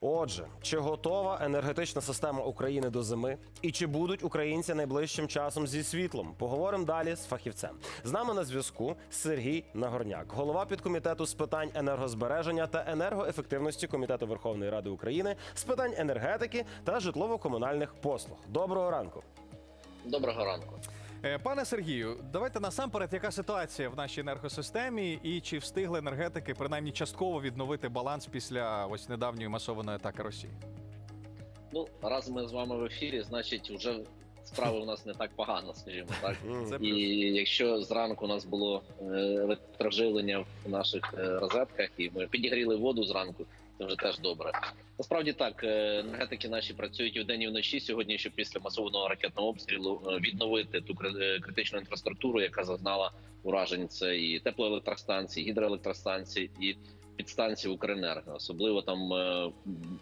Отже, чи готова енергетична система України до зими, і чи будуть українці найближчим часом зі світлом? Поговоримо далі з фахівцем. З нами на зв'язку Сергій Нагорняк, голова підкомітету з питань енергозбереження та енергоефективності комітету Верховної Ради України з питань енергетики та житлово-комунальних послуг. Доброго ранку. Доброго ранку. Е, Пане Сергію, давайте насамперед, яка ситуація в нашій енергосистемі, і чи встигли енергетики принаймні частково відновити баланс після ось недавньої масованої атаки Росії? Ну, раз ми з вами в ефірі, значить, вже справи у нас не так погано, скажімо так. І якщо зранку у нас було е, електроживлення в наших е, розетках, і ми підігріли воду зранку, це вже теж добре. Насправді так, е, енергетики наші працюють і вдень і вночі сьогодні, щоб після масованого ракетного обстрілу е, відновити ту е, критичну інфраструктуру, яка зазнала уражень. Це і теплоелектростанції, гідроелектростанції, і підстанції Укренерго. Особливо там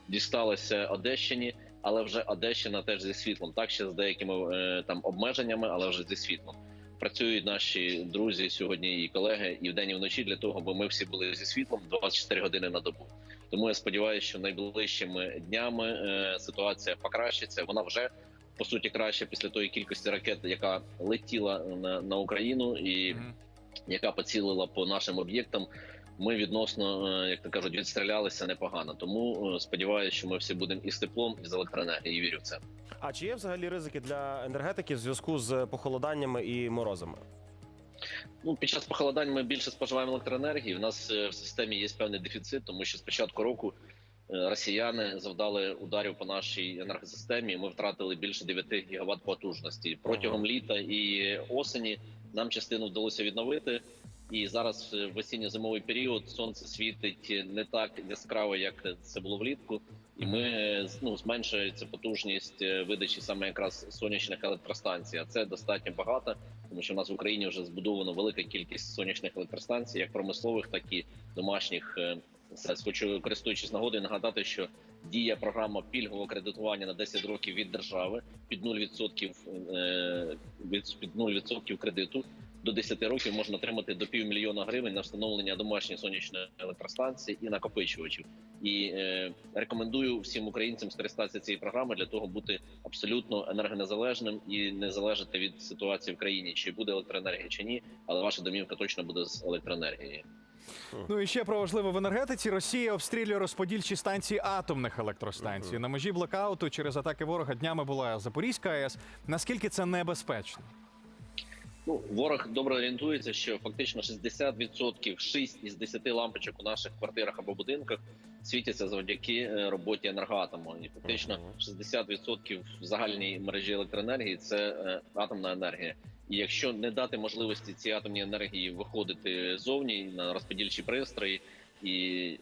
дісталося Одещині, але вже Одещина теж зі світлом. Так ще з деякими там обмеженнями, але вже зі світлом. Працюють наші друзі сьогодні і колеги і вдень і вночі для того, аби ми всі були зі світлом 24 години на добу. Тому я сподіваюся, що найближчими днями е, ситуація покращиться. Вона вже по суті краще після тої кількості ракет, яка летіла на, на Україну і яка поцілила по нашим об'єктам. Ми відносно, е, як то кажуть, відстрілялися непогано. Тому е, сподіваюся, що ми всі будемо і з теплом, і з електроенергією. Вірю в це. А чи є взагалі ризики для енергетики в зв'язку з похолоданнями і морозами? Ну, під час похолодань ми більше споживаємо електроенергії. У нас е, в системі є певний дефіцит, тому що з початку року е, росіяни завдали ударів по нашій енергосистемі. Ми втратили більше 9 гігават потужності протягом літа і осені. Нам частину вдалося відновити. І зараз е, в осінньо-зимовий період сонце світить не так яскраво, як це було влітку, і ми ну, зменшується потужність е, видачі саме якраз сонячних електростанцій. А це достатньо багато, тому що в нас в Україні вже збудовано велика кількість сонячних електростанцій, як промислових, так і домашніх. е, хочу користуючись нагодою нагадати, що діє програма пільгового кредитування на 10 років від держави під 0% е, від під 0% кредиту. До 10 років можна отримати до півмільйона гривень на встановлення домашньої сонячної електростанції і накопичувачів. І е, рекомендую всім українцям скористатися цією програмою для того, бути абсолютно енергонезалежним і не залежати від ситуації в країні, чи буде електроенергія чи ні, але ваша домівка точно буде з електроенергією. Ну і ще про важливе в енергетиці. Росія обстрілює розподільчі станції атомних електростанцій. На межі блокауту через атаки ворога днями була Запорізька АЕС. Наскільки це небезпечно? Ну, ворог добре орієнтується, що фактично 60% 6 із 10 лампочок у наших квартирах або будинках світяться завдяки е, роботі енергоатому. І фактично 60% в загальній мережі електроенергії це е, атомна енергія. І якщо не дати можливості цій атомній енергії виходити зовні на розподільчі пристрої і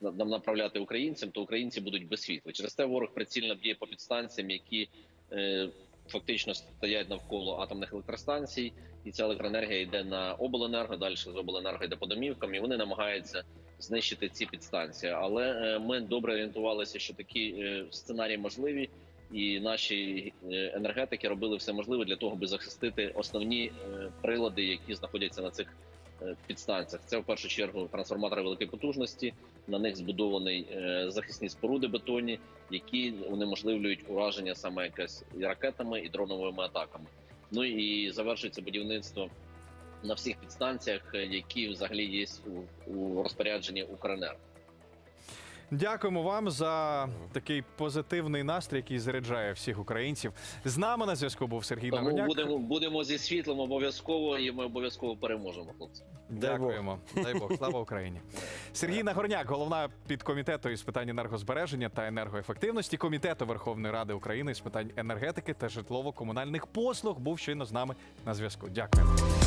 на- нам направляти українцям, то українці будуть без світла. Через те ворог прицільно б'є по підстанціям, які е, фактично стоять навколо атомних електростанцій, і ця електроенергія йде на обленерго, далі з обленерго йде по домівкам, і вони намагаються знищити ці підстанції. Але е, ми добре орієнтувалися, що такі е, сценарії можливі, і наші е, енергетики робили все можливе для того, аби захистити основні прилади, які знаходяться на цих підстанціях. Це в першу чергу трансформатори великої потужності. На них збудований е, захисні споруди бетонні, які унеможливлюють ураження саме якесь і ракетами і дроновими атаками. Ну і завершується будівництво на всіх підстанціях, е, які взагалі є у розпорядженні Укренерго. Дякуємо вам за такий позитивний настрій, який заряджає всіх українців. З нами на зв'язку був Сергій Тому Нагорняк. будемо будемо зі світлом обов'язково, і ми обов'язково переможемо, хлопці. Дякуємо. Дай Бог, слава Україні. Сергій Нагорняк, голова підкомітету із питань енергозбереження та енергоефективності комітету Верховної Ради України з питань енергетики та житлово-комунальних послуг, був щойно з нами на зв'язку. Дякуємо.